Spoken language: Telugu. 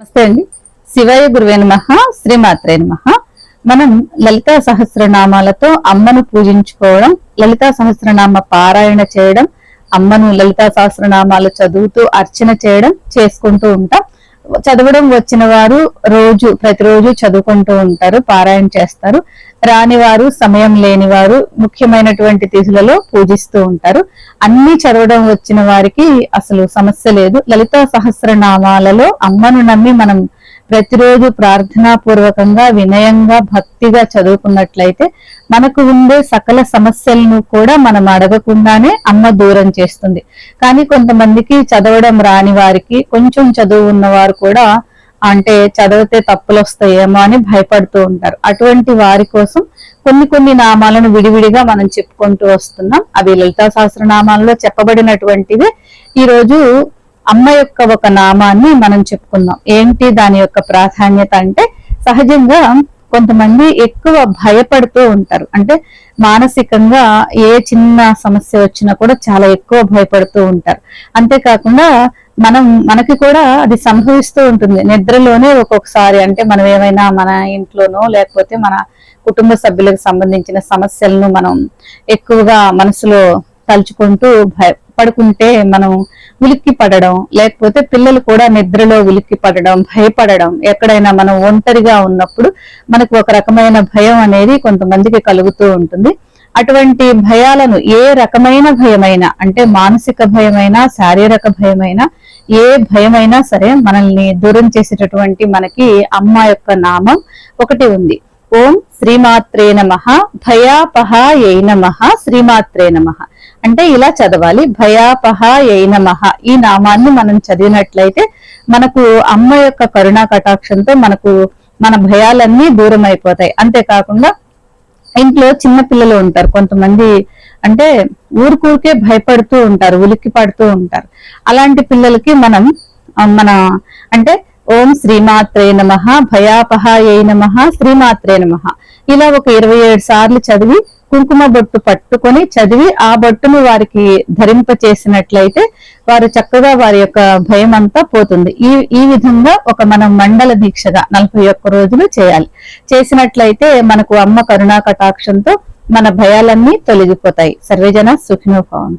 నమస్తే అండి. శివయ్య గురువే నమ శ్రీమాత్రే నమ. మనం లలితా సహస్రనామాలతో అమ్మను పూజించుకోవడం లలితా సహస్రనామ పారాయణ చేయడం అమ్మను లలితా సహస్రనామాలు చదువుతూ అర్చన చేయడం చేసుకుంటూ ఉంటాం. చదవడం వచ్చిన వారు రోజు ప్రతిరోజు చదువుకుంటూ ఉంటారు పారాయణ చేస్తారు. రాని వారు సమయం లేని వారు ముఖ్యమైనటువంటి తిథులలో పూజిస్తూ ఉంటారు. అన్ని చదవడం వచ్చిన వారికి అసలు సమస్య లేదు. లలిత సహస్రనామాలలో అమ్మను నమ్మి మనం ప్రతిరోజు ప్రార్థనాపూర్వకంగా వినయంగా భక్తిగా చదువుకున్నట్లయితే మనకు ఉండే సకల సమస్యలను కూడా మనం అడగకుండానే అమ్మ దూరం చేస్తుంది. కానీ కొంతమందికి చదవడం రాని వారికి కొంచెం చదువు ఉన్నవారు కూడా అంటే చదివితే తప్పులు వస్తాయేమో అని భయపడుతూ ఉంటారు. అటువంటి వారి కోసం కొన్ని కొన్ని నామాలను విడివిడిగా మనం చెప్పుకుంటూ వస్తున్నాం. అవి లలితా సహస్రనామాల్లో చెప్పబడినటువంటివి. ఈ రోజు అమ్మ యొక్క ఒక నామాన్ని మనం చెప్పుకుందాం. ఏంటి దాని యొక్క ప్రాధాన్యత అంటే సహజంగా కొంతమంది ఎక్కువ భయపడుతూ ఉంటారు. అంటే మానసికంగా ఏ చిన్న సమస్య వచ్చినా కూడా చాలా ఎక్కువ భయపడుతూ ఉంటారు. అంతేకాకుండా మనం మనకి కూడా అది సంభవిస్తూ ఉంటుంది. నిద్రలోనే ఒక్కొక్కసారి అంటే మనం ఏమైనా మన ఇంట్లోనో లేకపోతే మన కుటుంబ సభ్యులకు సంబంధించిన సమస్యలను మనం ఎక్కువగా మనసులో తలుచుకుంటూ భయ పడుకుంటే మనం ఉలిక్కి పడడం లేకపోతే పిల్లలు కూడా నిద్రలో ఉలిక్కి పడడం భయపడడం ఎక్కడైనా మనం ఒంటరిగా ఉన్నప్పుడు మనకు ఒక రకమైన భయం అనేది కొంతమందికి కలుగుతూ ఉంటుంది. అటువంటి భయాలను ఏ రకమైన భయమైనా అంటే మానసిక భయమైనా శారీరక భయమైనా ఏ భయమైనా సరే మనల్ని దూరం చేసేటటువంటి మనకి అమ్మ యొక్క నామం ఒకటి ఉంది. ఓం శ్రీమాత్రే నమ భయాపహ ఏ నమ శ్రీమాత్రే నమ. అంటే ఇలా చదవాలి. భయాపహ ఏ ఈ నామాన్ని మనం చదివినట్లయితే మనకు అమ్మ యొక్క కరుణా కటాక్షంతో మనకు మన భయాలన్నీ దూరం అయిపోతాయి అంతేకాకుండా ఇంట్లో చిన్న పిల్లలు ఉంటారు. కొంతమంది అంటే ఊరికూరికే భయపడుతూ ఉంటారు ఉలిక్కి పడుతూ ఉంటారు. అలాంటి పిల్లలకి మనం మన అంటే ఓం శ్రీమాత్రే నమ భయాపహ ఏ నమ శ్రీమాత్రే నమ. ఇలా ఒక ఇరవై ఏడు సార్లు చదివి కుంకుమ బొట్టు పట్టుకొని చదివి ఆ బొట్టును వారికి ధరింప చేసినట్లయితే వారు చక్కగా వారి యొక్క భయం అంతా పోతుంది. ఈ ఈ విధంగా ఒక మనం మండల దీక్షగా నలభై ఒక్క రోజులు చేయాలి. చేసినట్లయితే మనకు అమ్మ కరుణా కటాక్షంతో మన భయాలన్నీ తొలగిపోతాయి. సర్వేజన సుఖినోభావం